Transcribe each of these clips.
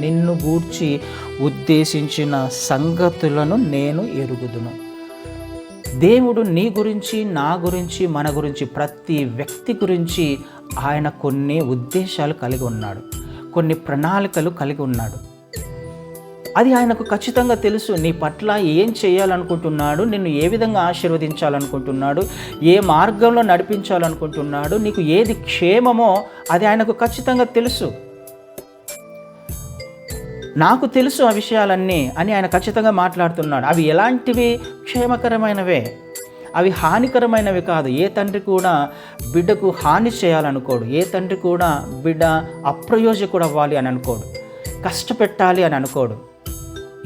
నిన్ను గూర్చి ఉద్దేశించిన సంగతులను నేను ఎరుగుదును. దేవుడు నీ గురించి నా గురించి మన గురించి ప్రతి వ్యక్తి గురించి ఆయన కొన్ని ఉద్దేశాలు కలిగి ఉన్నాడు. కొన్ని ప్రణాళికలు కలిగి ఉన్నాడు. అది ఆయనకు ఖచ్చితంగా తెలుసు. నీ పట్ల ఏం చేయాలనుకుంటున్నాడు? నిన్ను ఏ విధంగా ఆశీర్వదించాలనుకుంటున్నాడు? ఏ మార్గంలో నడిపించాలనుకుంటున్నాడు? నీకు ఏది క్షేమమో అది ఆయనకు ఖచ్చితంగా తెలుసు. నాకు తెలుసు ఆ విషయాలన్నీ అని ఆయన ఖచ్చితంగా మాట్లాడుతున్నాడు. అవి ఎలాంటివి? క్షేమకరమైనవే. అవి హానికరమైనవి కాదు. ఏ తండ్రి కూడా బిడ్డకు హాని చేయాలనుకోడు. ఏ తండ్రి కూడా బిడ్డ అప్రయోజకుడు అవ్వాలి అని అనుకోడు. కష్టపెట్టాలి అని అనుకోడు.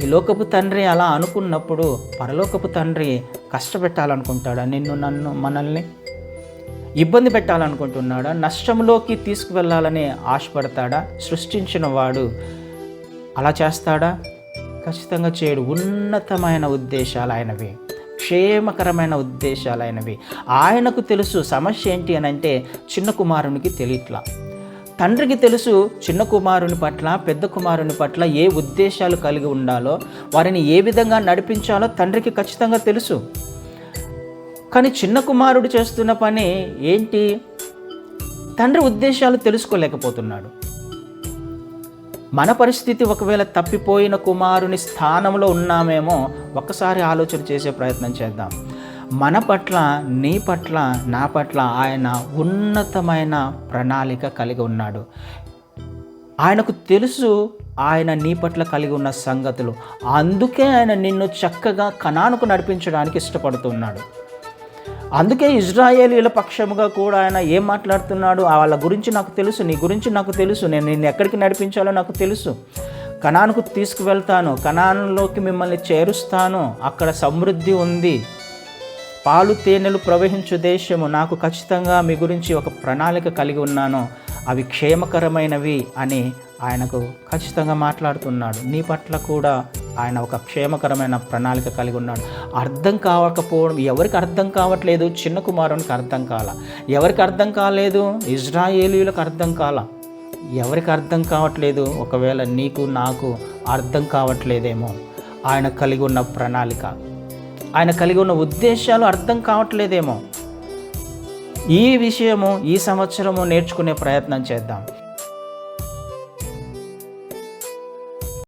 ఈ లోకపు తండ్రి అలా అనుకున్నప్పుడు పరలోకపు తండ్రి కష్టపెట్టాలనుకుంటాడా? నిన్ను నన్ను మనల్ని? ఇబ్బంది పెట్టాలనుకుంటున్నాడా? నష్టంలోకి తీసుకువెళ్ళాలని ఆశపడతాడా? సృష్టించిన వాడు అలా చేస్తాడా? ఖచ్చితంగా చేయడు. ఉన్నతమైన ఉద్దేశాలు ఆయనవి క్షేమకరమైన ఉద్దేశాలు ఆయనవి ఆయనకు తెలుసు సమస్య ఏంటి అని అంటే చిన్న కుమారునికి తెలియట్లా. తండ్రికి తెలుసు చిన్న కుమారుని పట్ల పెద్ద కుమారుని పట్ల ఏ ఉద్దేశాలు కలిగి ఉండాలో వారిని ఏ విధంగా నడిపించాలో తండ్రికి ఖచ్చితంగా తెలుసు. కానీ చిన్న కుమారుడు చేస్తున్న పని ఏంటి? తండ్రి ఉద్దేశాలు తెలుసుకోలేకపోతున్నాడు. మన పరిస్థితి ఒకవేళ తప్పిపోయిన కుమారుని స్థానంలో ఉన్నామేమో ఒక్కసారి ఆలోచన చేసే ప్రయత్నం చేద్దాం. మన పట్ల నీ పట్ల నా పట్ల ఆయన ఉన్నతమైన ప్రణాళిక కలిగి ఉన్నాడు. ఆయనకు తెలుసు ఆయన నీ పట్ల కలిగి ఉన్న సంగతులు. అందుకే ఆయన నిన్ను చక్కగా కణానుకు నడిపించడానికి ఇష్టపడుతున్నాడు. అందుకే ఇజ్రాయేలీల పక్షముగా కూడా ఆయన ఏం మాట్లాడుతున్నాడు? వాళ్ళ గురించి నాకు తెలుసు నీ గురించి నాకు తెలుసు నేను నిన్ను ఎక్కడికి నడిపించాలో నాకు తెలుసు. కణానుకు తీసుకువెళ్తాను కణానులోకి మిమ్మల్ని చేరుస్తాను. అక్కడ సమృద్ధి ఉంది. పాలు తేనెలు ప్రవహించు దేశము. నాకు ఖచ్చితంగా మీ గురించి ఒక ప్రణాళిక కలిగి ఉన్నాను. అవి క్షేమకరమైనవి అని ఆయనకు ఖచ్చితంగా మాట్లాడుతున్నాడు. నీ పట్ల కూడా ఆయన ఒక క్షేమకరమైన ప్రణాళిక కలిగి ఉన్నాడు. అర్థం కావకపోవడం ఎవరికి అర్థం కావట్లేదు? చిన్న కుమారునికి అర్థం కాల. ఎవరికి అర్థం కాలేదు? ఇజ్రాయేలీలకు అర్థం కాల. ఎవరికి అర్థం కావట్లేదు? ఒకవేళ నీకు నాకు అర్థం కావట్లేదేమో. ఆయన కలిగి ఉన్న ప్రణాళిక. ఆయన కలిగి ఉన్న ఉద్దేశాలు అర్థం కావట్లేదేమో. ఈ విషయము ఈ సంవత్సరము నేర్చుకునే ప్రయత్నం చేద్దాం.